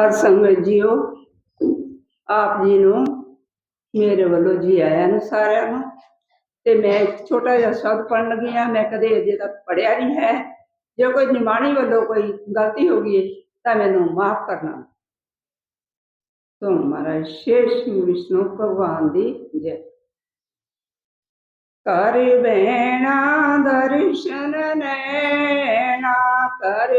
ਹਰ ਸੰਗਤ ਜੀਓ, ਆਪ ਜੀ ਨੂੰ ਮੇਰੇ ਵੱਲੋਂ ਜੀ ਆਇਆਂ ਨੂੰ ਸਾਰਿਆਂ ਨੂੰ। ਤੇ ਮੈਂ ਇੱਕ ਛੋਟਾ ਜਿਹਾ ਸ਼ਬਦ ਪੜ੍ਹਨ ਲੱਗੀ ਹਾਂ, ਮੈਂ ਕਦੇ ਅਜੇ ਤੱਕ ਪੜ੍ਹਿਆ ਨਹੀਂ ਹੈ। ਜੇ ਕੋਈ ਨਿਮਾਣੀ ਵੱਲੋਂ ਕੋਈ ਗਲਤੀ ਹੋ ਗਈ, ਤਾਂ ਮੈਨੂੰ ਮਾਫ ਕਰਨਾ। ਤੋਂ ਮਹਾਰਾਜ ਸ਼ੇਸ਼ ਵਿਸ਼ਨੂੰ ਭਗਵਾਨ ਦੀ ਜੈ। ਕਰ ਬੈਣਾ, ਦਰਸ਼ਨ ਨੈਣਾ ਕਰ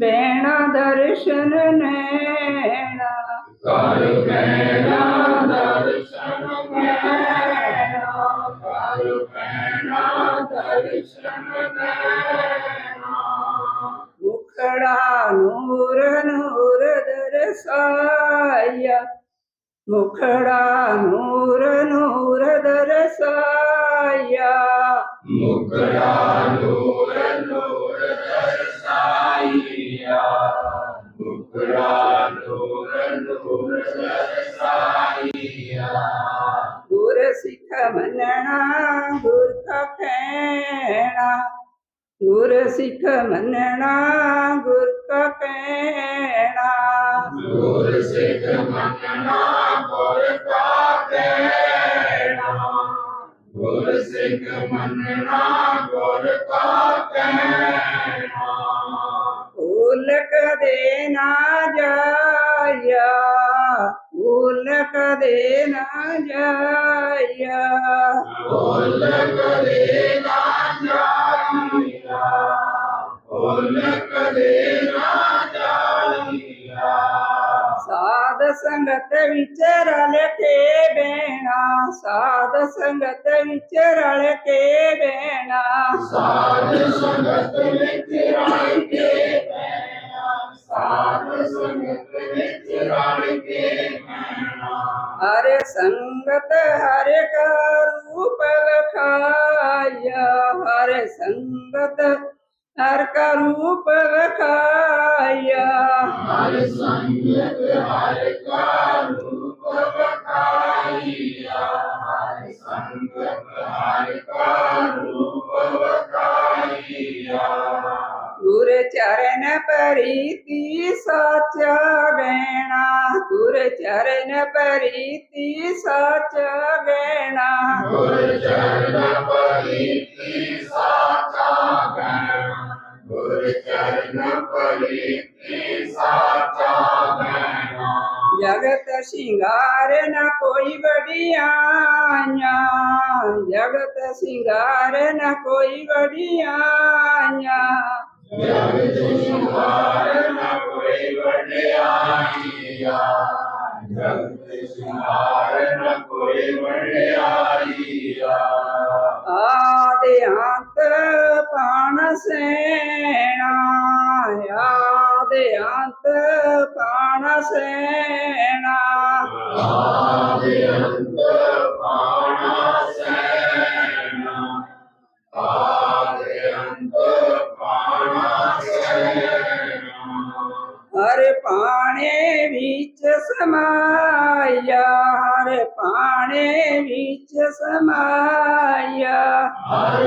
ਬੈਣਾ ਦਰਸ਼ਨ ਨੈਣਾ। ਕਰ ਬੈਣਾ ਦਰਸ਼ਨ ਨੈਣਾ ਕਰ ਬੈਣਾ ਦਰਸ਼ਨ ਨੈਣਾ। ਮੁਖੜਾ ਨੂਰ ਨੂਰ ਦਰਸਾਇਆ। ਮੁਖੜਾ ਨੂਰ ਨੂਰ ਦਰਸਾਇਆ। ਮੰਨਣਾ ਗੁਰ ਕਾ ਕਹਿਣਾ। ਗੁਰ ਸਿੱਖ ਮੰਨਣਾ ਗੁਰ ਕਾ ਕਹਿਣਾ। ਗੁਰ ਸਿੱਖ ਮੰਨਣਾ ਗੁਰ ਕਾ ਕਹਿਣਾ। ਗੁਰ ਸਿੱਖ ਮੰਨਣਾ ਗੁਰ ਕਾ ਕਹਿਣਾ। ਭੁੱਲ ਕਦੇ ਨਾ ਜਾਇਆ। ਭੁੱਲ ਕਦੇ ਨਾ ਜਾਇਆ ਬੋਲ ਕਦੇ ਨਾ ਜਾਈਆ ਬੋਲ ਕਦੇ ਨਾ ਜਾਈਆ ਸਾਧ ਸੰਗਤ ਵਿੱਚ ਰਲ ਕੇ ਬਹਿਣਾ, ਸਾਧ ਸੰਗਤ ਵਿੱਚ ਰਲ ਕੇ ਬਹਿਣਾ। ਸਾਧ ਸੰਗਤ ਵਿੱਚ ਰਲ ਕੇ ਸੰਗਤ ਹਰ ਕਾ ਰੂਪ ਵਖਾਇਆ, ਹਰ ਸੰਗਤ ਹਰ ਕਾ ਰੂਪ ਵਖਾਇਆ। ਹਰ ਸੰਗਤ ਹਰ ਕਾ ਰੂਪ ਵਖਾਈਆ ਹਰ ਸੰਗਤ ਹਰ ਕਾ ਰੂਪ ਗੁਰ ਚਰਨ ਪਰੀਤੀ ਸਾਚਾ ਗੈਣਾ ਗੁਰ ਚਰਨ ਚਰਨ ਪਰੀਤੀ ਸਾਚਾ ਗਣ ਗੁਰ ਚਰਨ ਪਰੀਤੀ ਸਾਚਾ ਗਣ ਜਗਤ ਸ਼ਿੰਗਾਰ ਨ ਕੋਈ ਵਡਿਆਈਆਂ ਜਗਤ ਸ਼ਿੰਗਾਰ ਨ ਕੋਈ ਵਡਿਆਈਆਂ ਜਗਤ ਨ ਕੋਈ ਵਡਿਆਈਆ ਜਗਤ ਸ਼ਿੰਗਾਰ ਨ ਕੋਈ ਵਡਿਆਈਆ ਆਦੇ ਅੰਤ ਪਾਣ ਸੈਣਾ ਆਦਿ ਅੰਤ ਪਾਣ ਸੈਣਾ। ਆਦਿ ਅੰਤ ਪਾਣਾ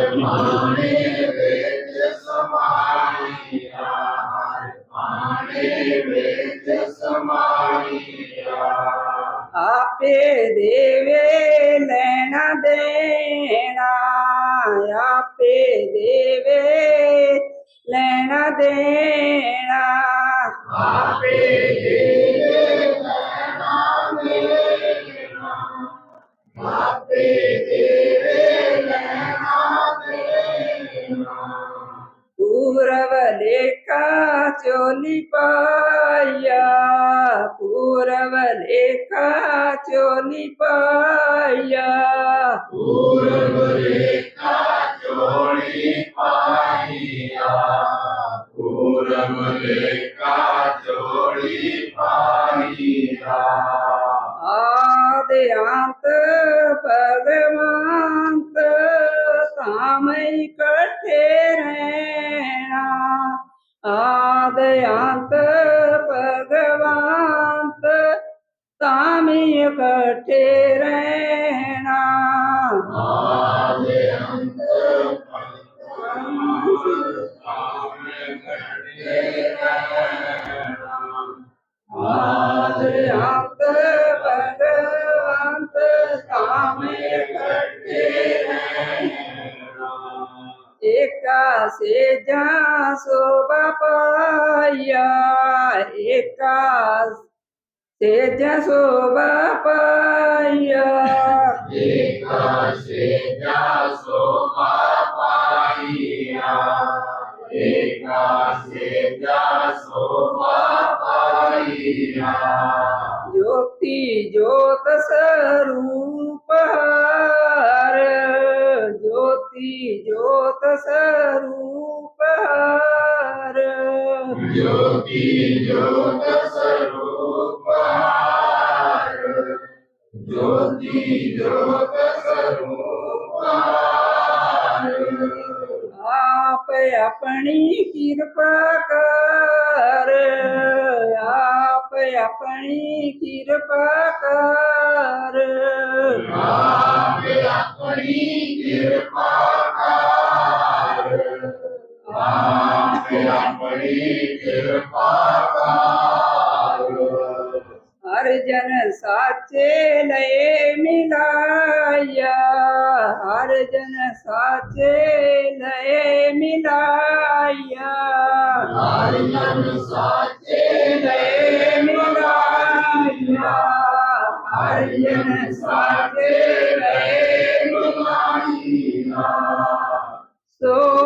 ਹਰ ਪਾਣੀ ਵਿੱਚ ਸਮਾਈਆ ਹਰ ਪਾਣੀ ਵਿੱਚ ਸਮਾਈਆ ਆਪੇ ਦੇਵੇ ਲੈਣਾ ਦੇਣਾ ਆਪੇ ਦੇਵੇ ਪੂਰਵ ਲੇਖਾ ਚੋਲੀ ਪਾਇਆ ਪੂਰਵ ਲੇਖਾ ਪਾਇਆ ਚੋੜੀ ਪਾਈਆ ਆਦਿ ਅੰਤ ਭਗਵੰਤ ਤਾਮੈ ਇਕੱਠੇ ਰਹਿਣਾ ਆਦਿ ਅੰਤ ਭਗਵੰਤ ਤਾਮੈ ਇਕੱਠੇ ਰਹਿਣਾ। ਆਦੇ ਅੰਤ ਏਕਾ ਸੇਜਾ ਸੋਭਾ ਪਾਇਆ, ਏਕਾ ਸੇਜਾ ਸੋਭਾ ਪਾਇਆ। ਏਕਾ ਸੇਜਾ ਸੋਭਾ ਪਾਈਆ ਏਕਾ ਸੇਜਾ ਸੋਭਾ ਪਾਈਆ ਜੋਤੀ ਸਰੂਪ ਹਰ ਜੋਤੀ ਜੋਤ ਸਰੂਪ ਹਰਿ। ਜੋਤੀ ਜੋਤ ਸਰੂਪ ਹਰਿ। ਆਪ ਆਪਣੀ ਕਿਰਪਾ ਕਰ ਆਪਣੀ ਕਿਰਪਾ ਕਰ। ਆਪ ਆਪਣੀ ਕਿਰਪਾ ਕਰ ਆਪ ਆਪਣੀ ਕਿਰਪਾ ਕਰ ਹਰ ਜਨ ਸਾਚੇ ਲਏ ਮਿਲਾਇਆ। ਹਰ ਜਨ ਸਾਚੇ ਲਏ ਮਿਲਾਇਆ। ਸਾਚੇ ਲਏ ਮਿਲਾਈਆ ਸੋ